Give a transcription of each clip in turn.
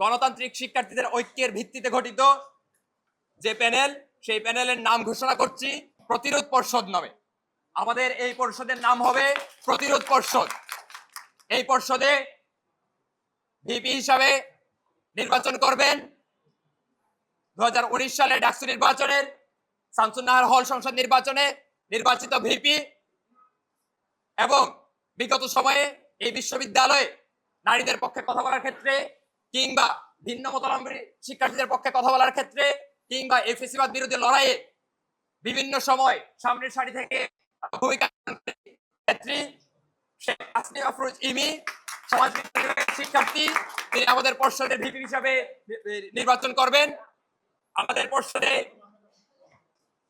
গণতান্ত্রিক শিক্ষার্থীদের ঐক্যের ভিত্তিতে গঠিত যে প্যানেল, সেই প্যানেলের নাম ঘোষণা করছি, প্রতিরোধ পর্ষদ নামে। আমাদের এই পর্ষদের নাম হবে প্রতিরোধ পর্ষদ। এই পর্ষদে ভিপি হিসাবে নির্বাচন করবেন। দু হাজার উনিশ সালে ডাকসু নির্বাচনের, শামসুন্নাহার হল সংসদ নির্বাচনে নির্বাচিত ভিপি এবং বিগত সময়ে এই বিশ্ববিদ্যালয়ে নারীদের পক্ষে কথা বলার ক্ষেত্রে কিংবা ভিন্ন মতাবলম্বী শিক্ষার্থীদের পক্ষে কথা বলার ক্ষেত্রে কিংবা এই ফেসিবাদ বিরোধী লড়াইয়ে বিভিন্ন সময় সামনের সারি থেকে আফরোজ ইমি, সমাজ শিক্ষার্থী। তিনি আমাদের ভিপি হিসাবে নির্বাচন করবেন। আমাদের পর্ষদে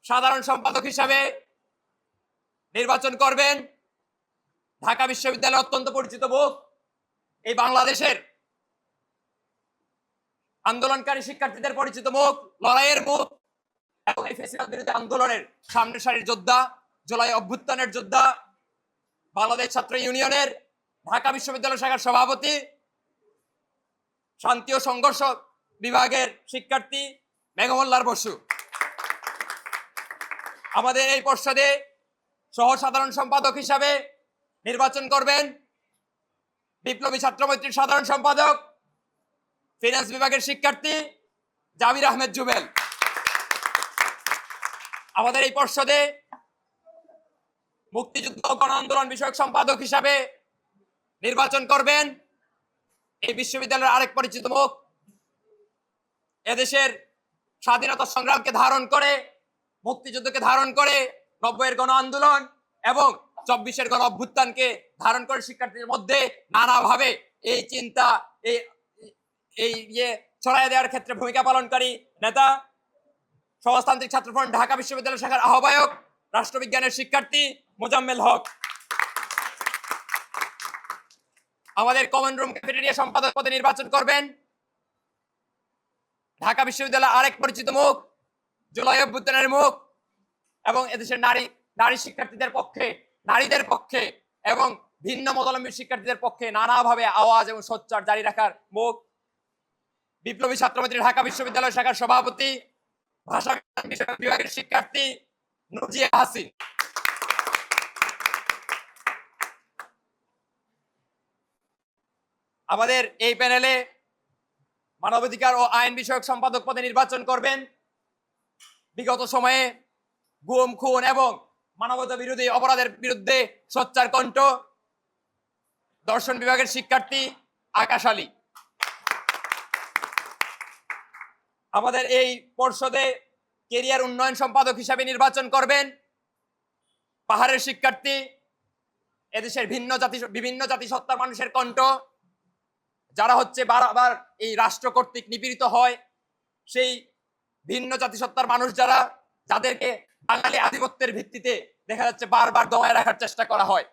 সাধারণ সম্পাদক হিসাবে নির্বাচন করবেন। ঢাকা বিশ্ববিদ্যালয় অত্যন্ত পরিচিত মুখ এই বাংলাদেশের আন্দোলনকারী শিক্ষার্থীদের পরিচিত মুখ, লড়াইয়ের মুখ এবং এই ফেসিবাদ বিরোধী আন্দোলনের সামনের সারির যোদ্ধা, জুলাই অভ্যুত্থানের যোদ্ধা, বাংলাদেশ ছাত্র ইউনিয়নের ঢাকা বিশ্ববিদ্যালয় শাখার সভাপতি, শান্তি ও সংঘর্ষ বিভাগের শিক্ষার্থী মেঘমল্লার বসু। আমাদের এই পর্ষদে সহ সাধারণ সম্পাদক হিসাবে নির্বাচন করবেন বিপ্লবী ছাত্র সাধারণ সম্পাদক ফিনান্স বিভাগের শিক্ষার্থী জামির আহমেদ জুবেল। আমাদের এই পর্ষদে মুক্তিযুদ্ধ গণ আন্দোলন বিষয়ক সম্পাদক হিসাবে নির্বাচন করবেন। এই বিশ্ববিদ্যালয়ের আরেক পরিচিত মুখ। এদেশের স্বাধীনতা সংগ্রামকে ধারণ করে, মুক্তিযুদ্ধকে ধারণ করে নব্বইয়ের গণ আন্দোলন এবং চব্বিশের গণ অভ্যুত্থানকে ধারণ করে শিক্ষার্থীদের মধ্যে নানাভাবে এই চিন্তা, এই এই ইয়ে ছড়াই দেওয়ার ক্ষেত্রে ভূমিকা পালনকারী নেতা সমাজতান্ত্রিক ছাত্র ফ্রন্ট ঢাকা বিশ্ববিদ্যালয় শাখার আহ্বায়ক, রাষ্ট্রবিজ্ঞানের শিক্ষার্থী মোজাম্মেল হক। আমাদের কমন রুম ক্যাফেটেরিয়া সম্পাদক পদে নির্বাচন করবেন। ঢাকা বিশ্ববিদ্যালয় আরেক পরিচিত মুখ, জুলাই অভ্যুত্থানের মুখ, এবং এদেশের নারী নারী শিক্ষার্থীদের পক্ষে, নারীদের পক্ষে, এবং ভিন্ন মতলম্বী শিক্ষার্থীদের পক্ষে নানাভাবে আওয়াজ এবং সোচ্চার জারি রাখার মুখ বিপ্লবী ছাত্রমন্ত্রী, ঢাকা বিশ্ববিদ্যালয় শাখার সভাপতি, ভাষা বিভাগের শিক্ষার্থী নজিয়া হাসিন। আমাদের এই প্যানেলে মানবাধিকার ও আইন বিষয়ক সম্পাদক পদে নির্বাচন করবেন। বিগত সময়ে গুম, খুন এবং মানবতা বিরোধী অপরাধের বিরুদ্ধে সোচ্চার কণ্ঠ দর্শন বিভাগের শিক্ষার্থী আকাশ আলী। আমাদের এই পর্ষদে কেরিয়ার উন্নয়ন সম্পাদক হিসাবে নির্বাচন করবেন। পাহাড়ের শিক্ষার্থী, এদেশের ভিন্ন জাতি, বিভিন্ন জাতিসত্তার মানুষের কণ্ঠ, যারা হচ্ছে বারবার এই রাষ্ট্র কর্তৃক নিপীড়িত হয়, সেই ভিন্ন জাতিসত্তার মানুষ যারা, যাদেরকে বাঙালি আধিপত্যের ভিত্তিতে দেখা যাচ্ছে বারবার দমায় রাখার চেষ্টা করা হয়।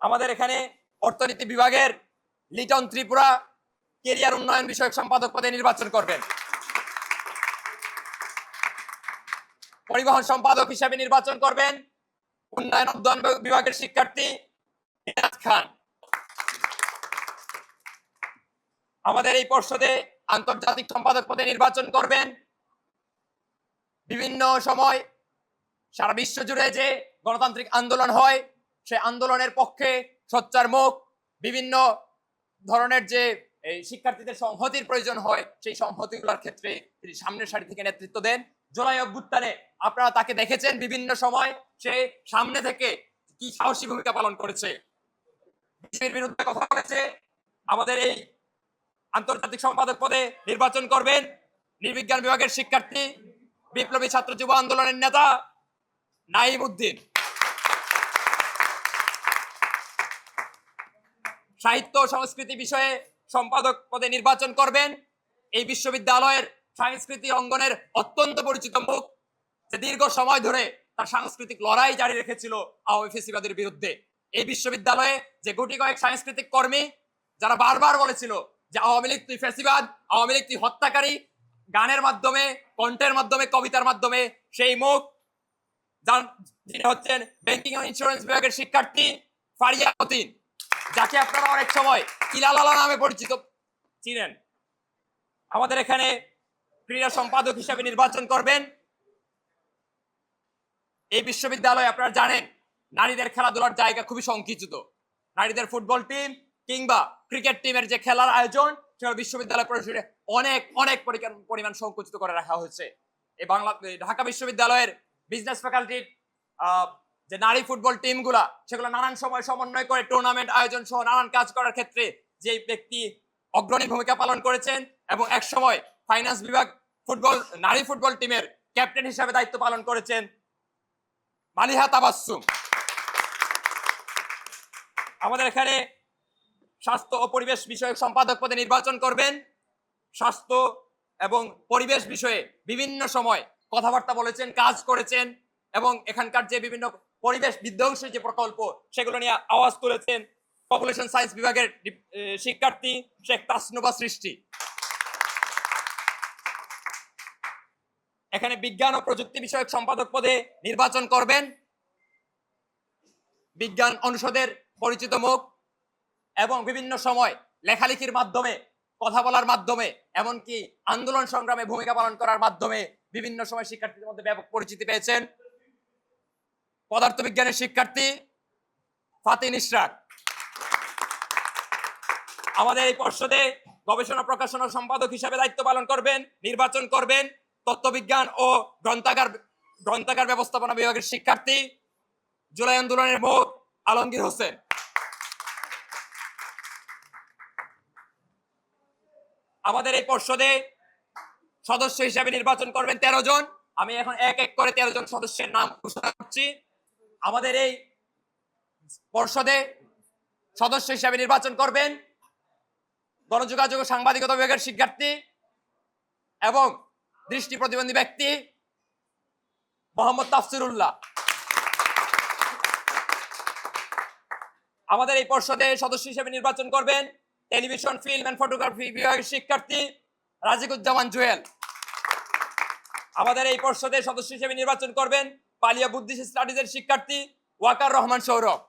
আমাদের এখানে অর্থনীতি বিভাগের লিটন ত্রিপুরা কেরিয়ার উন্নয়ন বিষয়ক সম্পাদক পদে নির্বাচন করবেন। পরিবহন সম্পাদক হিসাবে নির্বাচন করবেন উন্নয়ন উদ্যান বিভাগের শিক্ষার্থী খান। আমাদের এই পর্ষদে আন্তর্জাতিক সম্পাদক পদে নির্বাচন করবেন। বিভিন্ন সময় সারা বিশ্ব জুড়ে যে গণতান্ত্রিক আন্দোলন হয় সে আন্দোলনের পক্ষে সোচ্চার মুখ, বিভিন্ন ধরনের যে এই শিক্ষার্থীদের সংহতির প্রয়োজন হয়, সেই সংহতিগুলোর ক্ষেত্রে তিনি সামনের সারি থেকে নেতৃত্ব দেন। জুলাই অভ্যুত্থানে আপনারা তাকে দেখেছেন বিভিন্ন সময়। সে সামনে থেকে কি সাহসী ভূমিকা পালন করেছে? বিজেপির বিরুদ্ধে কথা বলেছে আমাদের এই আন্তর্জাতিক সম্পাদক পদে নির্বাচন করবেন নির্বিজ্ঞান বিভাগের শিক্ষার্থী, বিপ্লবী ছাত্র যুব আন্দোলনের নেতা নাইম উদ্দিন। সাহিত্য সংস্কৃতি বিষয়ে সম্পাদক পদে নির্বাচন করবেন। এই বিশ্ববিদ্যালয়ের সাংস্কৃতিক অঙ্গনের অত্যন্ত পরিচিত মুখ যে দীর্ঘ সময় ধরে তার সাংস্কৃতিক লড়াই জারি রেখেছিল আওয়ামী ফেসিবাদের বিরুদ্ধে। এই বিশ্ববিদ্যালয়ে যে গুটি কয়েক সাংস্কৃতিক কর্মী যারা বারবার বলেছিল যে আওয়ামী লীগ তুই ফেসিবাদ, আওয়ামী লীগ তুই হত্যাকারী, গানের মাধ্যমে, কণ্ঠের মাধ্যমে, কবিতার মাধ্যমে সেই মুখ যান- হচ্ছেন ব্যাংকিং ইন্স্যুরেন্স বিভাগের শিক্ষার্থী ফারিয়া মতিন, যাকে আপনারা অনেক সময় কিলালালা নামে পরিচিত চিনেন। আমাদের এখানে ক্রীড়া সম্পাদক হিসাবে নির্বাচন করবেন। এই বিশ্ববিদ্যালয়ে আপনারা জানেন, নারীদের খেলাধুলার জায়গা খুবই সংকুচিত। নারীদের ফুটবল টিম কিংবা ক্রিকেট টিমের যে খেলার আয়োজন সেটা বিশ্ববিদ্যালয় পরিসরে অনেক অনেক পরিমাণ সংকুচিত করে রাখা হয়েছে। এই বাংলা ঢাকা বিশ্ববিদ্যালয়ের বিজনেস ফ্যাকাল্টির যে নারী ফুটবল টিমগুলা, সেগুলো নানান সময় সমন্বয় করে টুর্নামেন্ট আয়োজন সহ নানান কাজ করার ক্ষেত্রে যে ব্যক্তি অগ্রণী ভূমিকা পালন করেছেন এবং এক সময় ফাইন্যান্স বিভাগ ফুটবল, নারী ফুটবল টিমের ক্যাপ্টেন হিসাবে দায়িত্ব পালন করেছেন মালিহা তাবাসসুম। আমাদের এখানে স্বাস্থ্য ও পরিবেশ বিষয়ক সম্পাদক পদে নির্বাচন করবেন। স্বাস্থ্য এবং পরিবেশ বিষয়ে বিভিন্ন সময় কথাবার্তা বলেছেন, কাজ করেছেন এবং এখানকার যে বিভিন্ন পরিবেশ বিধ্বংসী যে প্রকল্প, সেগুলো নিয়ে আওয়াজ তুলেছেন। পপুলেশন সায়েন্স বিভাগের শিক্ষার্থী শেখ তাসনুবা সৃষ্টি। এখানে বিজ্ঞান ও প্রযুক্তি বিষয়ক সম্পাদক পদে নির্বাচন করবেন। বিজ্ঞান অনুষদের পরিচিত মুখ এবং বিভিন্ন সময় লেখালেখির মাধ্যমে, কথা বলার মাধ্যমে, এমনকি আন্দোলন সংগ্রামে ভূমিকা পালন করার মাধ্যমে বিভিন্ন সময় শিক্ষার্থীদের মধ্যে ব্যাপক পরিচিতি পেয়েছেন। পদার্থবিজ্ঞানের শিক্ষার্থী ফাতিন ইশরাক আমাদের এই পর্ষদে গবেষণা, প্রকাশনা সম্পাদক হিসাবে দায়িত্ব পালন করবেন, নির্বাচন করবেন। তত্ত্ববিজ্ঞান ও গ্রন্থাগার গ্রন্থাগার ব্যবস্থাপনা বিভাগের শিক্ষার্থী জুলাই আন্দোলনের মুখ আলমগীর হোসেন। আমাদের এই পর্ষদে সদস্য হিসাবে নির্বাচন করবেন তেরো জন। আমি এখন এক এক করে তেরো জন সদস্যের নাম ঘোষণা করছি। আমাদের এই পর্ষদে সদস্য হিসাবে নির্বাচন করবেন গণযোগাযোগ ও সাংবাদিকতা বিভাগের শিক্ষার্থী এবং দৃষ্টি প্রতিবন্ধী ব্যক্তি মোহাম্মদ তাফসিরুল্লাহ। আমাদের এই পর্ষদে সদস্য হিসেবে নির্বাচন করবেন টেলিভিশন, ফিল্ম এন্ড ফটোগ্রাফি বিভাগের শিক্ষার্থী রাজিকুজ্জামান জুয়েল। আমাদের এই পর্ষদে সদস্য হিসেবে নির্বাচন করবেন পালিয়া বুদ্ধিস্ট স্টাডিজের শিক্ষার্থী ওয়াকার রহমান সৌরভ।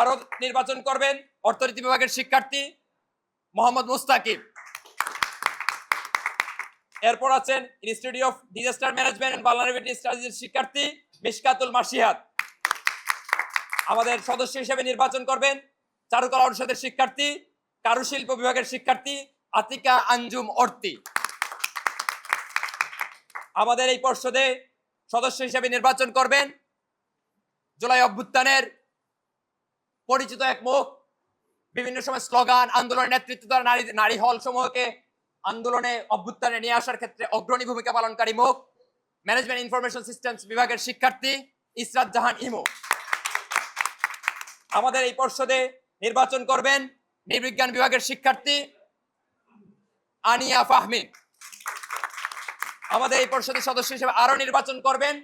আরও নির্বাচন করবেন অর্থনীতি বিভাগের শিক্ষার্থী মোহাম্মদ মুস্তাকিব এরপর আছেন institute of disaster management and vulnerability স্টাডিজের শিক্ষার্থী মিশকাতুল মাসিহাত। আমাদের সদস্য হিসেবে নির্বাচন করবেন চারুকলা অনুষদের শিক্ষার্থী, কারুশিল্প বিভাগের শিক্ষার্থী আতিকা আঞ্জুম অর্তি। আমাদের এই পর্ষদে সদস্য হিসেবে নির্বাচন করবেন জুলাই অভ্যুত্থানের পরিচিত এক মুখ, বিভিন্ন সময় স্লোগান, আন্দোলনের নেতৃত্ব দ্বারা নারী নারী হল সমূহকে আন্দোলনে অভ্যুত্থানে নিয়ে আসার ক্ষেত্রে অগ্রণী ভূমিকা পালনকারী মুখ ম্যানেজমেন্ট ইনফরমেশন সিস্টেমস বিভাগের শিক্ষার্থী ইসরাত জাহান ইমো। আমাদের এই পর্ষদে নির্বাচন করবেন নির্বিজ্ঞান বিভাগের শিক্ষার্থী আনিয়া ফাহমিদ আমাদের এই পর্ষদের সদস্য হিসেবে আরও নির্বাচন করবেন।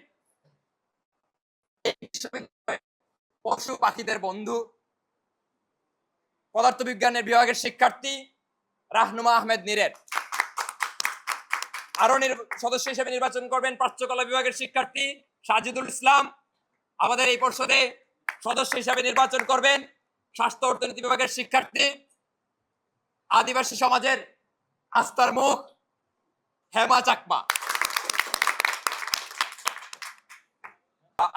পশু পাখিদের বন্ধু, পদার্থবিজ্ঞানের বিভাগের শিক্ষার্থী রাহনুমা আহমেদ নিরের আরও সদস্য হিসেবে নির্বাচন করবেন প্রাচ্যকলা বিভাগের শিক্ষার্থী সাজিদুল ইসলাম। আমাদের এই পর্ষদে সদস্য হিসাবে নির্বাচন করবেন স্বাস্থ্য অর্থনীতি বিভাগের শিক্ষার্থী, আদিবাসী সমাজের আস্থার মুখ হেমা চাকমা।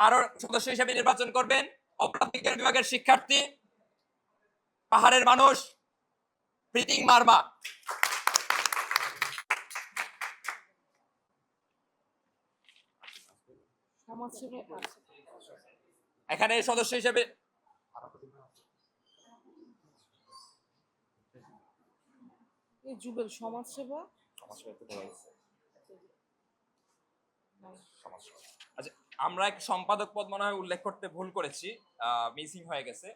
আরও সদস্য হিসেবে নির্বাচন করবেন অপরাধ বিজ্ঞান বিভাগের শিক্ষার্থী, পাহাড়ের মানুষ প্রীতিং মার্মা এখানে সদস্য হিসেবে এই যুগের সমাজসেবা? আচ্ছা আমরা এক সম্পাদক পদ মনে হয় উল্লেখ করতে ভুল করেছি। মিসিং হয়ে গেছে।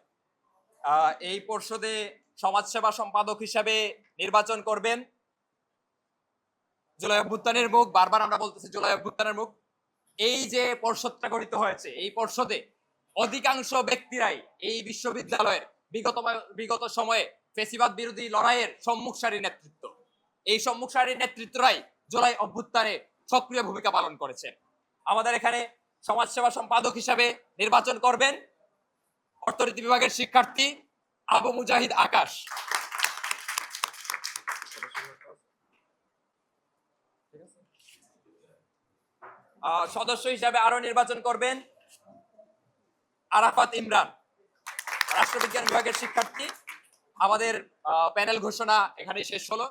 এই পর্ষদে সমাজসেবা সম্পাদক হিসাবে নির্বাচন করবেন। জুলাই অভ্যুত্থানের মুখ, বারবার আমরা বলতেছি জুলাই অভ্যুত্থানের মুখ। এই যে পর্ষদটা গঠিত হয়েছে, এই পর্ষদে অধিকাংশ ব্যক্তিরাই এই বিশ্ববিদ্যালয়ের বিগত বিগত সময়ে ফেসিবাদ বিরোধী লড়াইয়ের সম্মুখ সারির নেতৃত্ব। এই সম্মুখ সারির নেতৃত্বরাই জুলাই অভ্যুত্থানে সক্রিয় ভূমিকা পালন করেছে। আমাদের এখানে সমাজসেবা সম্পাদক হিসাবে নির্বাচন করবেন। অর্থনীতি বিভাগের শিক্ষার্থী আবু মুজাহিদ আকাশ। সদস্য হিসাবে আরও নির্বাচন করবেন আরাফাত ইমরান, রাষ্ট্রবিজ্ঞান বিভাগের শিক্ষার্থী। আমাদের প্যানেল ঘোষণা এখানে শেষ হলো।